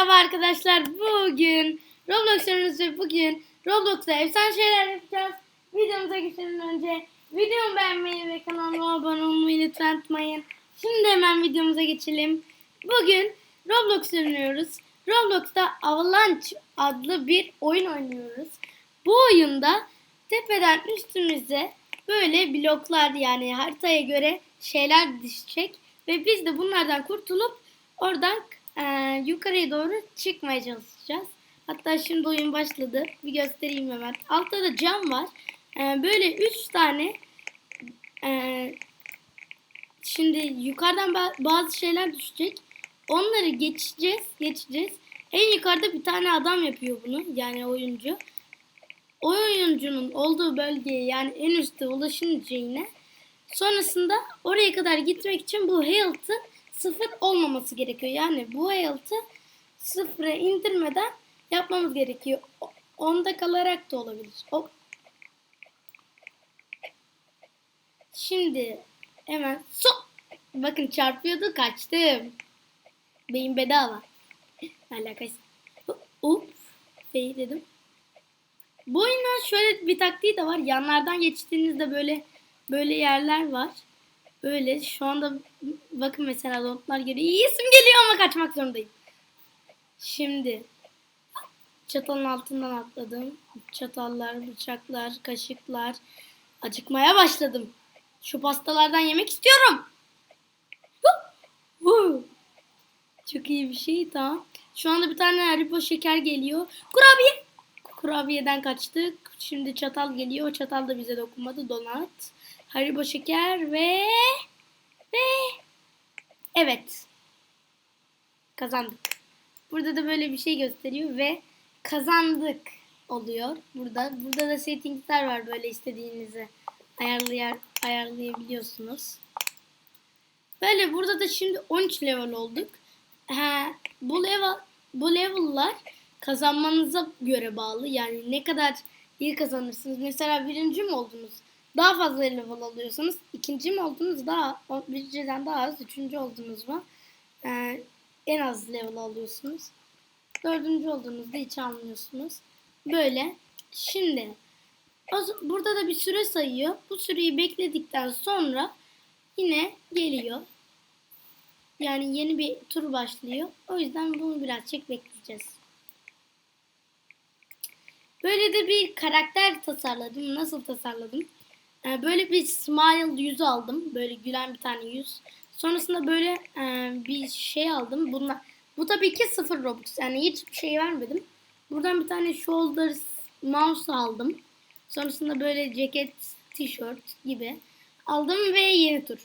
Merhaba arkadaşlar. Bugün Roblox oynuyoruz bugün Roblox'ta efsane şeyler yapacağız. Videomuza geçmeden önce videomu beğenmeyi ve kanalıma abone olmayı lütfen unutmayın. Şimdi hemen videomuza geçelim. Bugün Roblox oynuyoruz. Roblox'ta Avalanche adlı bir oyun oynuyoruz. Bu oyunda tepeden üstümüze böyle bloklar yani haritaya göre şeyler düşecek ve biz de bunlardan kurtulup oradan e, yukarıya doğru çıkmaya çalışacağız. Hatta şimdi oyun başladı. Bir göstereyim hemen. Altta da cam var. E, böyle üç tane e, şimdi yukarıdan ba- bazı şeyler düşecek. Onları geçeceğiz, geçeceğiz. En yukarıda bir tane adam yapıyor bunu. Yani oyuncu. O oyuncunun olduğu bölgeye yani en üstte ulaşınca yine sonrasında oraya kadar gitmek için bu health'ın sıfır olmaması gerekiyor. Yani bu health'ı sıfıra indirmeden yapmamız gerekiyor. Onda kalarak da olabilir. O... Şimdi hemen so Bakın çarpıyordu kaçtım. Beyin bedava. Alakası. Up. Fail dedim. Bu oyunun şöyle bir taktiği de var. Yanlardan geçtiğinizde böyle böyle yerler var. Böyle şu anda bakın mesela notlar geliyor. İyi isim geliyor ama kaçmak zorundayım. Şimdi çatalın altından atladım. Çatallar, bıçaklar, kaşıklar. Acıkmaya başladım. Şu pastalardan yemek istiyorum. Çok iyi bir şey tamam. Şu anda bir tane Haribo şeker geliyor. Kurabiye. Kurabiyeden kaçtık. Şimdi çatal geliyor. O çatal da bize dokunmadı. Donat. Haribo şeker ve ve evet. Kazandık. Burada da böyle bir şey gösteriyor ve kazandık oluyor. Burada burada da settingsler var böyle istediğinizi ayarlayar ayarlayabiliyorsunuz. Böyle burada da şimdi 13 level olduk. He, bu level bu level'lar kazanmanıza göre bağlı. Yani ne kadar iyi kazanırsınız. Mesela birinci mi oldunuz? Daha fazla level alıyorsanız ikinci mi oldunuz? Daha birinciden daha az. Üçüncü oldunuz mu? Ee, en az level alıyorsunuz. Dördüncü olduğunuzda hiç almıyorsunuz. Böyle. Şimdi burada da bir süre sayıyor. Bu süreyi bekledikten sonra yine geliyor. Yani yeni bir tur başlıyor. O yüzden bunu birazcık bekleyeceğiz. Böyle de bir karakter tasarladım. Nasıl tasarladım? Ee, böyle bir smile yüz aldım. Böyle gülen bir tane yüz. Sonrasında böyle e, bir şey aldım. Bunlar, bu tabii ki sıfır Robux. Yani hiçbir şey vermedim. Buradan bir tane shoulder mouse aldım. Sonrasında böyle ceket, tişört gibi aldım ve yeni tur.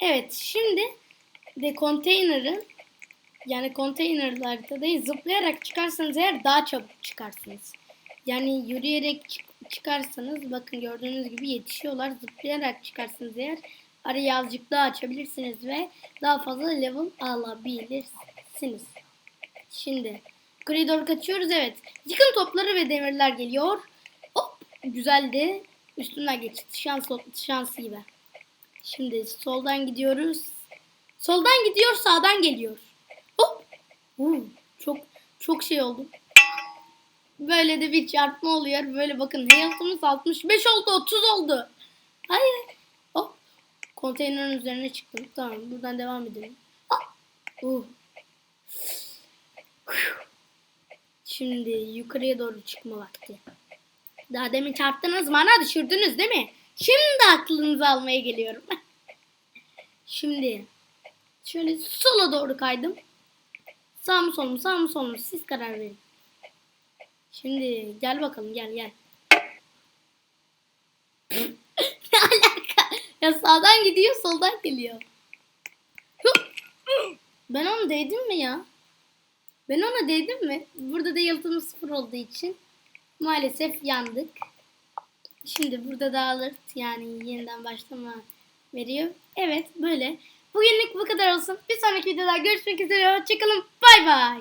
Evet şimdi de konteynerin yani konteynerli haritadayız. Zıplayarak çıkarsanız eğer daha çabuk çıkarsınız. Yani yürüyerek çık- çıkarsanız bakın gördüğünüz gibi yetişiyorlar. Zıplayarak çıkarsanız eğer arayı azıcık daha açabilirsiniz ve daha fazla level alabilirsiniz. Şimdi doğru kaçıyoruz evet. Yıkım topları ve demirler geliyor. Hop güzeldi. Üstünden geçti. Şans, şans gibi. Şimdi soldan gidiyoruz. Soldan gidiyor sağdan geliyor. Hop. Uu, çok çok şey oldu. Böyle de bir çarpma oluyor. Böyle bakın health'ımız 65 oldu 30 oldu. Hayır. Hop. Konteynerin üzerine çıktım. Tamam buradan devam edelim. Hop. Uh. Şimdi yukarıya doğru çıkma vakti. Daha demin çarptınız bana düşürdünüz değil mi? Şimdi aklınızı almaya geliyorum. Şimdi şöyle sola doğru kaydım. Sağ mı sol mu sağ mı sol mu siz karar verin. Şimdi gel bakalım gel gel. ne alaka? Ya sağdan gidiyor soldan geliyor. Ben onu değdim mi ya? Ben ona değdim mi? Burada da yalıtımız sıfır olduğu için maalesef yandık. Şimdi burada da alert yani yeniden başlama veriyor. Evet böyle. Bugünlük bu kadar olsun. Bir sonraki videoda görüşmek üzere. Hoşçakalın. Bay bay.